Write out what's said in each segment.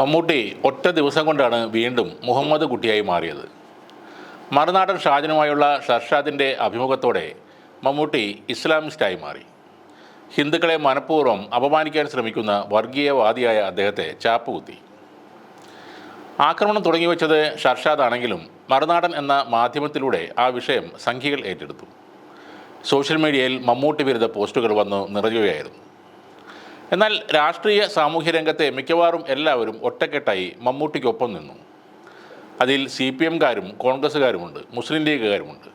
മമ്മൂട്ടി ഒറ്റ ദിവസം കൊണ്ടാണ് വീണ്ടും മുഹമ്മദ് കുട്ടിയായി മാറിയത്. മറുനാടൻ ഷാജനുമായുള്ള ഷർഷാദിന്റെ അഭിമുഖത്തോടെ മമ്മൂട്ടി ഇസ്ലാമിസ്റ്റായി മാറി. ഹിന്ദുക്കളെ മനഃപൂർവം അപമാനിക്കാൻ ശ്രമിക്കുന്ന വർഗീയവാദിയായ അദ്ദേഹത്തെ ചാപ്പുകുത്തി. ആക്രമണം തുടങ്ങി വെച്ചത് ഷർഷാദ് ആണെങ്കിലും മറുനാടൻ എന്ന മാധ്യമത്തിലൂടെ ആ വിഷയം സംഖ്യകൾ ഏറ്റെടുത്തു. സോഷ്യൽ മീഡിയയിൽ മമ്മൂട്ടി വിരുദ്ധ പോസ്റ്റുകൾ വന്നു നിറയുകയായിരുന്നു. എന്നാൽ രാഷ്ട്രീയ സാമൂഹ്യ രംഗത്തെ മിക്കവാറും എല്ലാവരും ഒറ്റക്കെട്ടായി മമ്മൂട്ടിക്കൊപ്പം നിന്നു. അതിൽ സി പി എംകാരും കോൺഗ്രസ്സുകാരുമുണ്ട് മുസ്ലിം ലീഗുകാരുമുണ്ട്.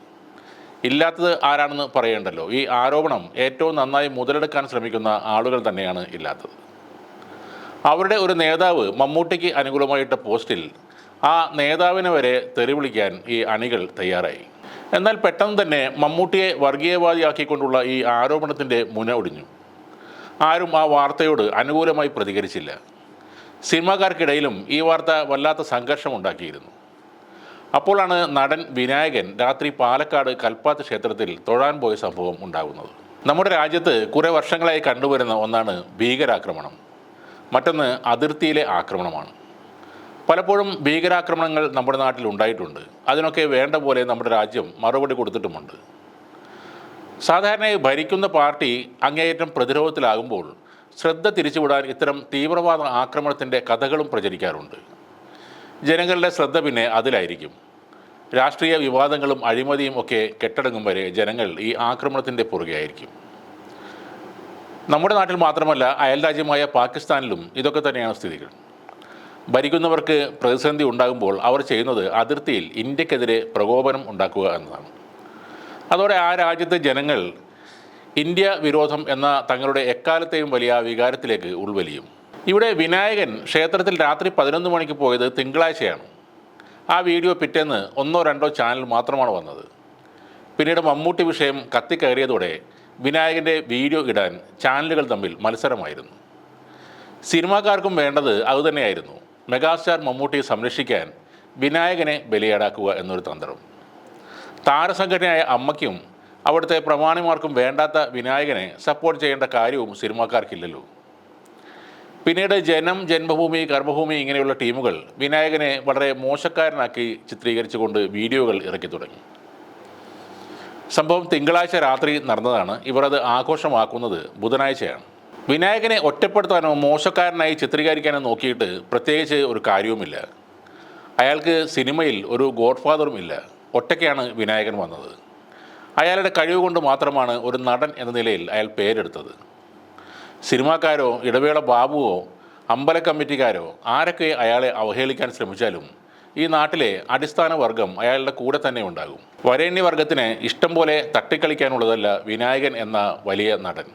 ഇല്ലാത്തത് ആരാണെന്ന് പറയേണ്ടല്ലോ. ഈ ആരോപണം ഏറ്റവും നന്നായി മുതലെടുക്കാൻ ശ്രമിക്കുന്ന ആളുകൾ തന്നെയാണ് ഇല്ലാത്തത്. അവരുടെ ഒരു നേതാവ് മമ്മൂട്ടിക്ക് അനുകൂലമായിട്ട പോസ്റ്റിൽ ആ നേതാവിനെ വരെ തെറി വിളിക്കാൻ ഈ അണികൾ തയ്യാറായി. എന്നാൽ പെട്ടെന്ന് തന്നെ മമ്മൂട്ടിയെ വർഗീയവാദിയാക്കിക്കൊണ്ടുള്ള ഈ ആരോപണത്തിന്റെ മുന ഒടിഞ്ഞു. ആരും ആ വാർത്തയോട് അനുകൂലമായി പ്രതികരിച്ചില്ല. സിനിമാക്കാർക്കിടയിലും ഈ വാർത്ത വല്ലാത്ത സംഘർഷമുണ്ടാക്കിയിരുന്നു. അപ്പോഴാണ് നടൻ വിനായകൻ രാത്രി പാലക്കാട് കൽപ്പാത്ത് ക്ഷേത്രത്തിൽ തൊഴാൻ പോയ സംഭവം ഉണ്ടാകുന്നത്. നമ്മുടെ രാജ്യത്ത് കുറേ വർഷങ്ങളായി കണ്ടുവരുന്ന ഒന്നാണ് ഭീകരാക്രമണം. മറ്റൊന്ന് അതിർത്തിയിലെ ആക്രമണമാണ്. പലപ്പോഴും ഭീകരാക്രമണങ്ങൾ നമ്മുടെ നാട്ടിൽ ഉണ്ടായിട്ടുണ്ട്. അതിനൊക്കെ വേണ്ട പോലെ നമ്മുടെ രാജ്യം മറുപടി കൊടുത്തിട്ടുമുണ്ട്. സാധാരണയായി ഭരിക്കുന്ന പാർട്ടി അങ്ങേയറ്റം പ്രതിരോധത്തിലാകുമ്പോൾ ശ്രദ്ധ തിരിച്ചുവിടാൻ ഇത്തരം തീവ്രവാദ ആക്രമണത്തിന്റെ കഥകളും പ്രചരിക്കാറുണ്ട്. ജനങ്ങളുടെ ശ്രദ്ധ പിന്നെ അതിലായിരിക്കും. രാഷ്ട്രീയ വിവാദങ്ങളും അഴിമതിയും ഒക്കെ കെട്ടടങ്ങും വരെ ജനങ്ങൾ ഈ ആക്രമണത്തിന്റെ പുറകെയായിരിക്കും. നമ്മുടെ നാട്ടിൽ മാത്രമല്ല അയൽരാജ്യമായ പാകിസ്ഥാനിലും ഇതൊക്കെ തന്നെയാണ് സ്ഥിതികൾ. ഭരിക്കുന്നവർക്ക് പ്രതിസന്ധി ഉണ്ടാകുമ്പോൾ അവർ ചെയ്യുന്നത് അതിർത്തിയിൽ ഇന്ത്യക്കെതിരെ പ്രകോപനം ഉണ്ടാക്കുക എന്നതാണ്. അതോടെ ആ രാജ്യത്തെ ജനങ്ങൾ ഇന്ത്യ വിരോധം എന്ന തങ്ങളുടെ എക്കാലത്തെയും വലിയ വികാരത്തിലേക്ക് ഉൾവലിയും. ഇവിടെ വിനായകൻ ക്ഷേത്രത്തിൽ രാത്രി പതിനൊന്ന് മണിക്ക് പോയത് തിങ്കളാഴ്ചയാണ്. ആ വീഡിയോ പിറ്റേന്ന് ഒന്നോ രണ്ടോ ചാനൽ മാത്രമാണ് വന്നത്. പിന്നീട് മമ്മൂട്ടി വിഷയം കത്തിക്കയറിയതോടെ വിനായകന്റെ വീഡിയോ ഇടാൻ ചാനലുകൾ തമ്മിൽ മത്സരമായിരുന്നു. സിനിമാക്കാർക്കും വേണ്ടത് അതുതന്നെയായിരുന്നു മെഗാസ്റ്റാർ മമ്മൂട്ടിയെ സംരക്ഷിക്കാൻ വിനായകനെ ബലിയാടാക്കുക എന്നൊരു തന്ത്രം. താരസംഘടനയായ അമ്മയ്ക്കും അവിടുത്തെ പ്രമാണിമാർക്കും വേണ്ടാത്ത വിനായകനെ സപ്പോർട്ട് ചെയ്യേണ്ട കാര്യവും സിനിമാക്കാർക്കില്ലല്ലോ. പിന്നീട് ജനം ജന്മഭൂമി കർമ്മഭൂമി ഇങ്ങനെയുള്ള ടീമുകൾ വിനായകനെ വളരെ മോശക്കാരനാക്കി ചിത്രീകരിച്ചുകൊണ്ട് വീഡിയോകൾ ഇറക്കി തുടങ്ങി. സംഭവം തിങ്കളാഴ്ച രാത്രി നടന്നതാണ്. ഇവർ അത് ആഘോഷമാക്കുന്നത് ബുധനാഴ്ചയാണ്. വിനായകനെ ഒറ്റപ്പെടുത്താനോ മോശക്കാരനായി ചിത്രീകരിക്കാനോ നോക്കിയിട്ട് പ്രത്യേകിച്ച് ഒരു കാര്യവുമില്ല. അയാൾക്ക് സിനിമയിൽ ഒരു ഗോഡ്ഫാദറും ഇല്ല. ഒറ്റയ്ക്കാണ് വിനായകൻ വന്നത്. അയാളുടെ കഴിവ് കൊണ്ട് മാത്രമാണ് ഒരു നടൻ എന്ന നിലയിൽ അയാൾ പേരെടുത്തത്. സിനിമാക്കാരോ ഇടവേള ബാബുവോ അമ്പല കമ്മിറ്റിക്കാരോ ആരൊക്കെ അയാളെ അവഹേളിക്കാൻ ശ്രമിച്ചാലും ഈ നാട്ടിലെ അടിസ്ഥാന വർഗം അയാളുടെ കൂടെ തന്നെ ഉണ്ടാകും. വരേണ്യ വർഗത്തിന് ഇഷ്ടം പോലെ തട്ടിക്കളിക്കാനുള്ളതല്ല വിനായകൻ എന്ന വലിയ നടൻ.